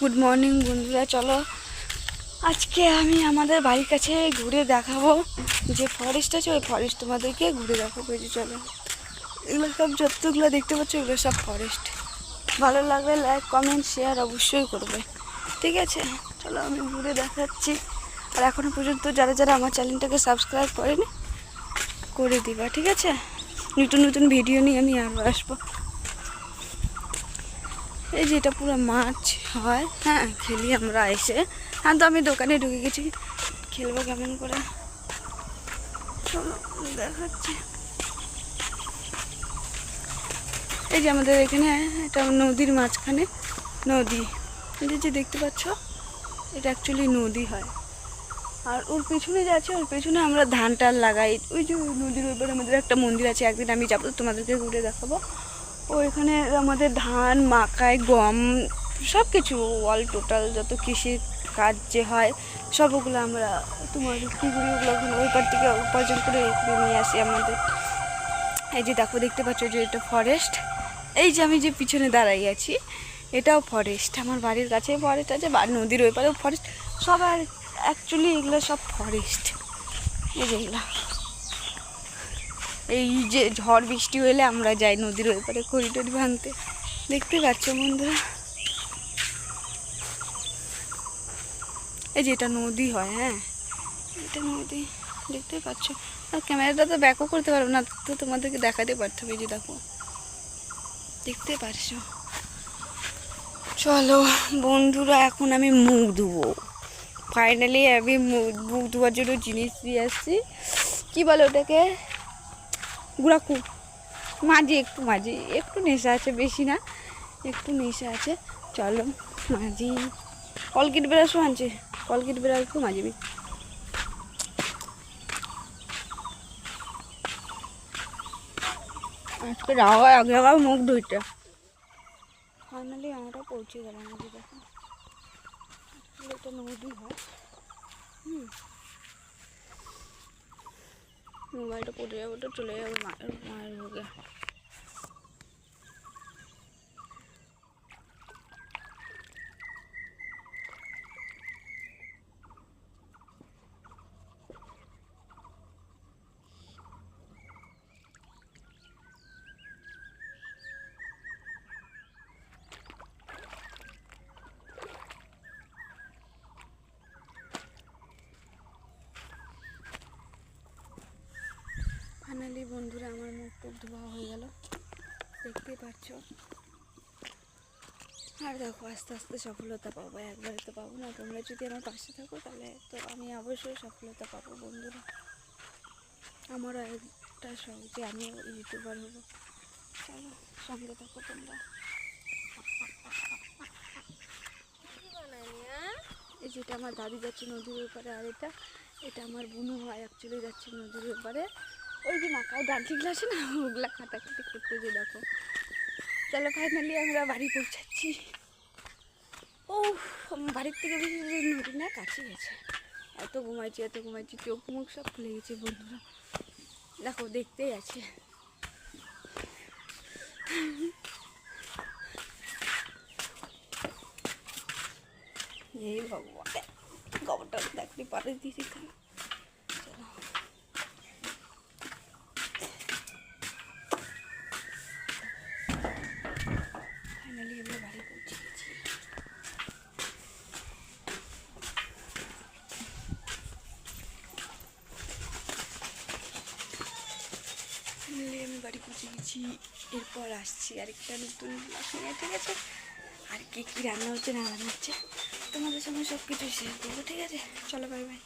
Good morning বন্ধুরা, চলো। আজকে আমি আমাদের বাড়ির কাছে ঘুরে দেখাবো যে ফরেস্ট আছে, ওই ফরেস্ট তোমাদেরকে ঘুরে দেখাবো যে চলো। এগুলো সব যতগুলো দেখতে পাচ্ছ, এগুলো সব ফরেস্ট ভালো লাগলে লাইক কমেন্ট শেয়ার অবশ্যই করবে। ঠিক আছে? চলো, আমি ঘুরে দেখাচ্ছি। আর এখনও পর্যন্ত যারা যারা আমার চ্যানেলটাকে সাবস্ক্রাইব করেনি, করে দিবা, ঠিক আছে? নতুন নতুন ভিডিও নিয়ে আমি আরও আসব। এই যে এটা পুরো মাছ হয়। হ্যাঁ খেলি আমরা এসে। হ্যাঁ তো আমি দোকানে ঢুকে গেছি। খেলব কেমন করে? চলো, দেখাচ্ছি। এই যে আমাদের এখানে এটা নদীর মাঝখানে নদী। এই যে দেখতে পাচ্ছ, এটা অ্যাকচুয়ালি নদী হয়। আর ওর পেছনে যে আছে, ওর পেছনে আমরা ধান টান লাগাই। ওই যে নদীর ওই পারে আমাদের একটা মন্দির আছে, একদিন আমি যাব, তোমাদেরকে ঘুরে দেখাবো। ও এখানে আমাদের ধান, মাকাই, গম সব কিছু অল টোটাল যত কৃষির কাজ যে হয় সব ওগুলো আমরা তোমার কী করি ওগুলো ওখানে ওই পার থেকে উপার্জন করে এখানে নিয়ে আসি আমাদের। এই যে দেখো, দেখতে পাচ্ছ যে এটা ফরেস্ট এই যে আমি যে পিছনে দাঁড়াই আছি, এটাও ফরেস্ট আমার বাড়ির কাছে ফরেস্ট আছে, বা নদীর ওই পারেও ফরেস্ট সবার অ্যাকচুয়ালি এগুলো সব ফরেস্ট এই যে এগুলো। এই যে ঝড় বৃষ্টি হলে আমরা যাই নদীর ওই পারে খড়ি টড়ি ভাঙতে। দেখতে পাচ্ছ বন্ধুরা? এই যে এটা নদী হয় হ্যাঁ? এটা নদী, দেখতে পাচ্ছ? আর ক্যামেরাটা তো ব্যাকও করতে পারব না, তো তোমাদেরকে দেখাতে পারতে হবে যে দেখো। দেখতে পারছ? চলো বন্ধুরা, এখন আমি মুখ ধুবো। ফাইনালি আমি মুখ মুখ ধোয়ার জন্য জিনিস দিয়ে আসছি। কী বলে ওটাকে? গুড়াকু। মাঝি, একটু মাঝি, একটু নেশা আছে, বেশি না, একটু নেশা আছে। চলো, মাঝি। কলকিট বেড়াসও আনছে কলকিট বেড়াসও মাঝিবি আজকে যাওয়া, আগে আগে মুখ ধুইতে। ফাইনালি আমরা পৌঁছে গেলাম দেখো। এটা নদী হয়। মোবাইলটা পড়ে যাব তো চলে যাব মায়ের মায়ের ভোগে ফাইনালি বন্ধুরা আমার মুখ টুক ধোয়া হয়ে গেল। দেখতেই পাচ্ছ আর দেখো, আস্তে আস্তে সফলতা পাবো, একবারে তো পাবো না। তোমরা যদি আমার পাশে থাকো, তাহলে তো আমি অবশ্যই সফলতা পাবো বন্ধুরা। আমারও একটা শখ যে আমিও ইউটিউবার হব। চলো, সঙ্গে থাকো তোমরা। এই যেটা আমার দাদি যাচ্ছে নদীর ওপারে, আর এটা এটা আমার বুনু হয় অ্যাকচুয়ালি যাচ্ছে নদীর ওপারে। ওই যে মাকায় ডান্সিগুলো আছে না, ওগুলা কাটাকাটি করতে যে দেখো। চলো ফাইনালি আমরা বাড়ি পৌঁছাচ্ছি। ও বাড়ির থেকে বেশি নদী না কাছে গেছে এত ঘুমাইছি এত ঘুমাইছি, চোখ মুখ সব খুলে গেছে বন্ধুরা। দেখো, দেখতেই আছে। এই ভগবান গোবরটা দেখলি পারে দিয়েছি ফাইনালি আমরা বাড়ি পৌঁছে গেছি আমি বাড়ি পৌঁছে গেছি এরপর আসছি। আরেকটা নতুন ব্লগ ঠিক আছে আর কি কী রান্না হচ্ছে না রান্না হচ্ছে, তোমাদের সঙ্গে সব কিছু শেয়ার করব, ঠিক আছে? চলো বাই বাই